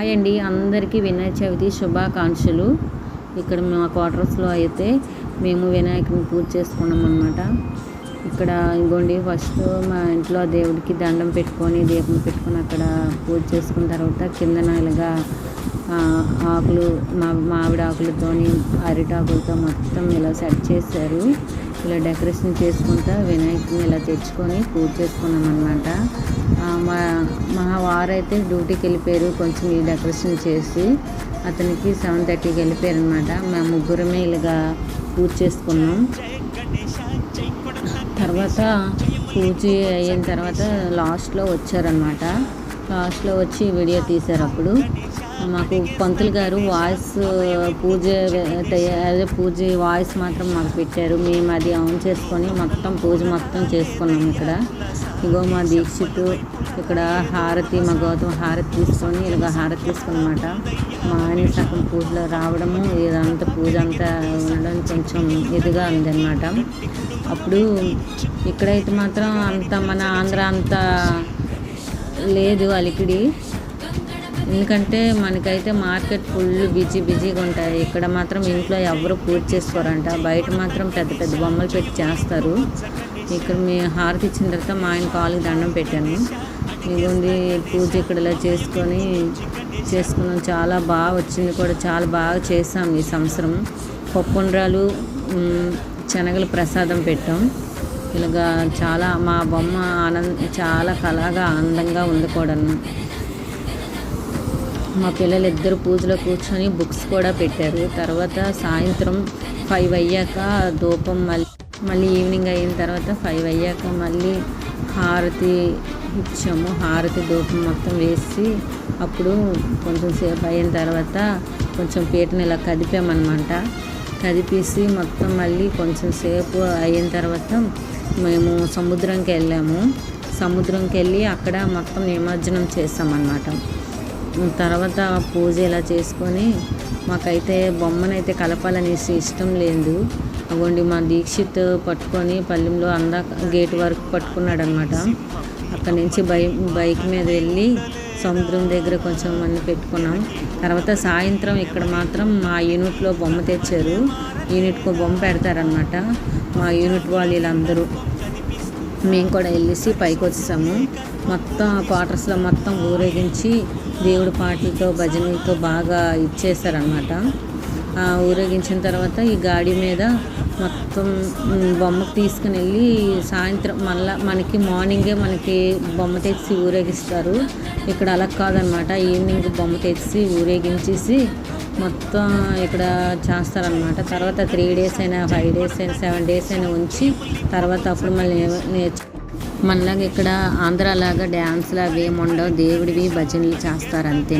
Hi అండి. అందరికీ వినాయక చవితి శుభాకాంక్షలు. ఇక్కడ మా క్వార్టర్స్లో అయితే మేము వినాయకుని పూజ చేసుకున్నాం అనమాట ఇక్కడ ఇంకోండి ఫస్ట్ మా ఇంట్లో దేవుడికి దండం పెట్టుకొని దీపం పెట్టుకొని అక్కడ పూజ చేసుకున్న తర్వాత కిందన ఇలాగా ఆకులు మా మామిడి ఆకులతోని అరిటాకులతో మొత్తం ఇలా సెట్ చేశారు. ఇలా డెకరేషన్ చేసుకుంటా వినాయకుని ఇలా తెచ్చుకొని పూజ చేసుకున్నాం అనమాట మా మా వారైతే డ్యూటీకి వెళ్ళిపోయారు. కొంచెం ఈ డెకరేషన్ చేసి అతనికి సెవెన్ థర్టీకి వెళ్ళిపోయారు అనమాట మేము ముగ్గురమే ఇలాగా పూజ చేసుకున్నాం. తర్వాత పూజ అయిన తర్వాత లాస్ట్లో వచ్చారనమాట లాస్ట్లో వచ్చి వీడియో తీశారు అప్పుడు. మాకు పంతులు గారు వాయిస్ పూజ పూజ వాయిస్ మాత్రం మాకు పెట్టారు. మేము అది ఆన్ చేసుకొని మొత్తం పూజ మొత్తం చేసుకున్నాం ఇక్కడ. ఇగో మా దీక్షిత్ ఇక్కడ హారతి మా గౌతమ హారతి తీసుకొని ఇలాగ హారతి తీసుకున్నమాట. మా ఆయన సగం పూజలో రావడము ఇదంతా పూజ అంతా ఉండడం కొంచెం ఇదిగా ఉందన్నమాట. అప్పుడు ఇక్కడైతే మాత్రం అంత మన ఆంధ్ర అంత లేదు అలికిడి. ఎందుకంటే మనకైతే మార్కెట్ ఫుల్ బిజీ బిజీగా ఉంటాయి. ఇక్కడ మాత్రం ఇంట్లో ఎవరు పూజ చేసుకోరంట. బయట మాత్రం పెద్ద పెద్ద బొమ్మలు పెట్టి చేస్తారు. ఇక్కడ మీ హారతి ఇచ్చిన తర్వాత మా ఆయన కాలుకి దండం పెట్టాను. ఇదిగోండి పూజ ఇక్కడ ఇలా చేసుకొని చేసుకున్నాం. చాలా బాగా వచ్చింది కూడా. చాలా బాగా చేసాం ఈ సంవత్సరం. పప్పుండ్రాలు శనగలు ప్రసాదం పెట్టాం. ఇలాగా చాలా మా బొమ్మ ఆనంద చాలా కళగా ఆనందంగా ఉంది కూడాను. మా పిల్లలు ఇద్దరు పూజలో కూర్చొని బుక్స్ కూడా పెట్టారు. తర్వాత సాయంత్రం ఫైవ్ అయ్యాక ధూపం మళ్ళీ మళ్ళీ ఈవినింగ్ అయిన తర్వాత ఫైవ్ అయ్యాక మళ్ళీ హారతి ఇచ్చాము. హారతి ధూపం మొత్తం వేసి అప్పుడు కొంచెం సేపు అయిన తర్వాత కొంచెం పీటను ఇలా కదిపామన్నమాట. కదిపేసి మొత్తం మళ్ళీ కొంచెం సేపు అయిన తర్వాత మేము సముద్రంకి వెళ్ళాము సముద్రంకి వెళ్ళి అక్కడ మొత్తం నిమజ్జనం చేస్తామన్నమాట తర్వాత పూజ ఇలా చేసుకొని మాకైతే బొమ్మనైతే కలపాలనేసి ఇష్టం లేదు. అవ్వండి మా దీక్షిత్ పట్టుకొని పల్లెంలో అందా గేట్ వరకు పట్టుకున్నాడు అనమాట అక్కడి నుంచి బై బైక్ మీద వెళ్ళి సముద్రం దగ్గర కొంచెం మంది పెట్టుకున్నాం. తర్వాత సాయంత్రం ఇక్కడ మాత్రం మా యూనిట్లో బొమ్మ తెచ్చారు. యూనిట్కు బొమ్మ పెడతారనమాట. మా యూనిట్ వాళ్ళు వీళ్ళందరూ. మేము కూడా వెళ్ళేసి పైకి వచ్చేసాము. మొత్తం క్వార్టర్స్లో మొత్తం ఊరేగించి దేవుడి పాటలతో భజనలతో బాగా ఇచ్చేసారనమాట ఊరేగించిన తర్వాత ఈ గాడి మీద మొత్తం బొమ్మకు తీసుకుని వెళ్ళి సాయంత్రం మళ్ళా మనకి మార్నింగే మనకి బొమ్మ తెచ్చి ఊరేగిస్తారు. ఇక్కడ అలా కాదనమాట. ఈవినింగ్ బొమ్మ తెచ్చి ఊరేగించేసి మొత్తం ఇక్కడ చేస్తారనమాట. తర్వాత త్రీ డేస్ అయినా ఫైవ్ డేస్ అయినా సెవెన్ డేస్ అయినా ఉంచి తర్వాత అప్పుడు మళ్ళీ నేర్చు మనలాగా ఇక్కడ ఆంధ్రాలాగా డ్యాన్స్లు అవి ఏమి ఉండవు. దేవుడివి భజనలు చేస్తారు అంతే.